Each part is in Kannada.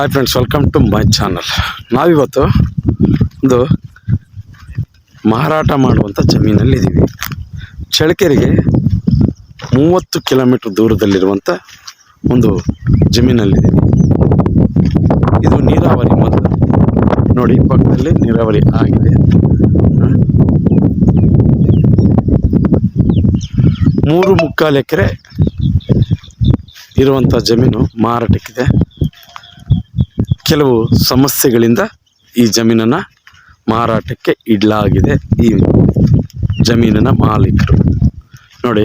Hi friends welcome to my channel ನಾವಿವತ್ತು ಒಂದು ಮಾರಾಟ ಮಾಡುವಂಥ ಜಮೀನಲ್ಲಿದ್ದೀವಿ ಚಳಕೆರೆಗೆ ಮೂವತ್ತು ಕಿಲೋಮೀಟ್ರ್ ದೂರದಲ್ಲಿರುವಂಥ ಒಂದು ಜಮೀನಲ್ಲಿದ್ದೀವಿ ಇದು ನೀರಾವರಿ ಮೊದಲು. ನೋಡಿ ಪಕ್ಕದಲ್ಲಿ ನೀರಾವರಿ ಆಗಿದೆ. ಮೂರು ಮುಕ್ಕಾಲು ಎಕರೆ ಇರುವಂಥ ಜಮೀನು ಮಾರಾಟಕ್ಕಿದೆ. ಕೆಲವು ಸಮಸ್ಯೆಗಳಿಂದ ಈ ಜಮೀನನ್ನು ಮಾರಾಟಕ್ಕೆ ಇಡಲಾಗಿದೆ ಈ ಜಮೀನಿನ ಮಾಲೀಕರು. ನೋಡಿ,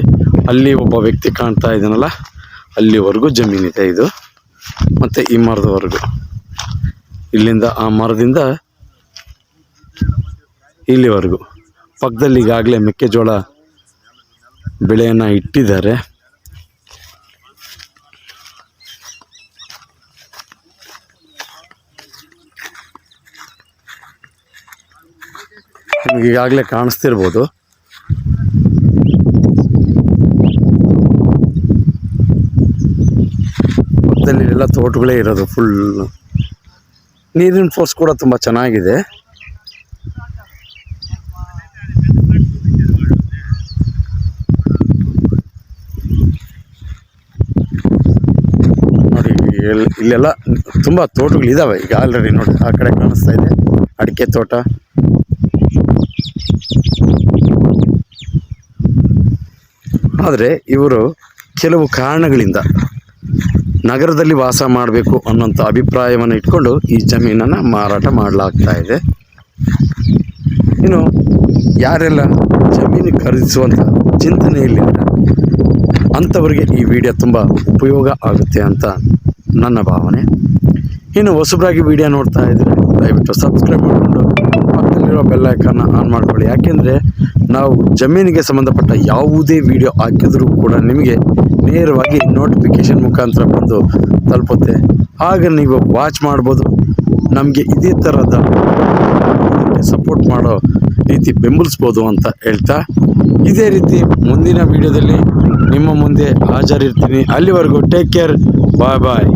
ಅಲ್ಲಿ ಒಬ್ಬ ವ್ಯಕ್ತಿ ಕಾಣ್ತಾ ಇದ್ದಾನಲ್ಲ, ಅಲ್ಲಿವರೆಗೂ ಜಮೀನಿದೆ ಇದು. ಮತ್ತು ಈ ಮರದವರೆಗೂ. ಇಲ್ಲಿಂದ ಆ ಮರದಿಂದ ಇಲ್ಲಿವರೆಗೂ. ಪಕ್ಕದಲ್ಲಿ ಈಗಾಗಲೇ ಮೆಕ್ಕೆಜೋಳ ಬೆಳೆಯನ್ನು ಇಟ್ಟಿದ್ದಾರೆ. ನಿಮ್ಗೆ ಈಗಾಗಲೇ ಕಾಣಿಸ್ತಿರ್ಬೋದು. ಎಲ್ಲ ತೋಟಗಳೇ ಇರೋದು ಫುಲ್ ನೀರಿನ ಫೋರ್ಸ್ ಕೂಡ ತುಂಬ ಚೆನ್ನಾಗಿದೆ. ನೋಡಿ, ಇಲ್- ಇಲ್ಲೆಲ್ಲ ತುಂಬ ತೋಟಗಳಿದ್ದಾವೆ ಈಗ ಆಲ್ರೆಡಿ ನೋಡಿ, ಆ ಕಡೆ ಕಾಣಿಸ್ತಾ ಇದೆ. ಅಡಿಕೆ ತೋಟ. ಆದರೆ ಇವರು ಕೆಲವು ಕಾರಣಗಳಿಂದ ನಗರದಲ್ಲಿ ವಾಸ ಮಾಡಬೇಕು ಅನ್ನೋಂಥ ಅಭಿಪ್ರಾಯವನ್ನು ಇಟ್ಕೊಂಡು ಈ ಜಮೀನನ್ನು ಮಾರಾಟ ಮಾಡಲಾಗ್ತಾ ಇದೆ. ಇನ್ನು ಯಾರೆಲ್ಲ ಜಮೀನು ಖರೀದಿಸುವಂಥ ಚಿಂತನೆಯಲ್ಲಿ ಅಂಥವರಿಗೆ ಈ ವಿಡಿಯೋ ತುಂಬ ಉಪಯೋಗ ಆಗುತ್ತೆ ಅಂತ ನನ್ನ ಭಾವನೆ. ಇನ್ನು ಹೊಸಬರಾಗಿ ವಿಡಿಯೋ ನೋಡ್ತಾ ಇದ್ದರೆ ದಯವಿಟ್ಟು ಸಬ್ಸ್ಕ್ರೈಬ್ ಮಾಡಿಕೊಂಡು ಪಕ್ಕದಲ್ಲಿರೋ ಬೆಲ್ ಐಕನ್ನ ಆನ್ ಮಾಡ್ಕೊಳ್ಳಿ. ಯಾಕೆಂದರೆ ನಾವು ಜಮೀನಿಗೆ ಸಂಬಂಧಪಟ್ಟ ಯಾವುದೇ ವಿಡಿಯೋ ಹಾಕಿದರೂ ಕೂಡ ನಿಮಗೆ ನೇರವಾಗಿ ನೋಟಿಫಿಕೇಷನ್ ಮುಖಾಂತರ ಬಂದು ತಲುಪುತ್ತೆ. ಆಗ ನೀವು ವಾಚ್ ಮಾಡ್ಬೋದು. ನಮಗೆ ಇದೇ ಥರದ ಸಪೋರ್ಟ್ ಮಾಡೋ ರೀತಿ ಬೆಂಬಲಿಸ್ಬೋದು ಅಂತ ಹೇಳ್ತಾ, ಇದೇ ರೀತಿ ಮುಂದಿನ ವಿಡಿಯೋದಲ್ಲಿ ನಿಮ್ಮ ಮುಂದೆ ಹಾಜರಿರ್ತೀನಿ. ಅಲ್ಲಿವರೆಗೂ ಟೇಕ್ ಕೇರ್ ಬಾಯ್ ಬಾಯ್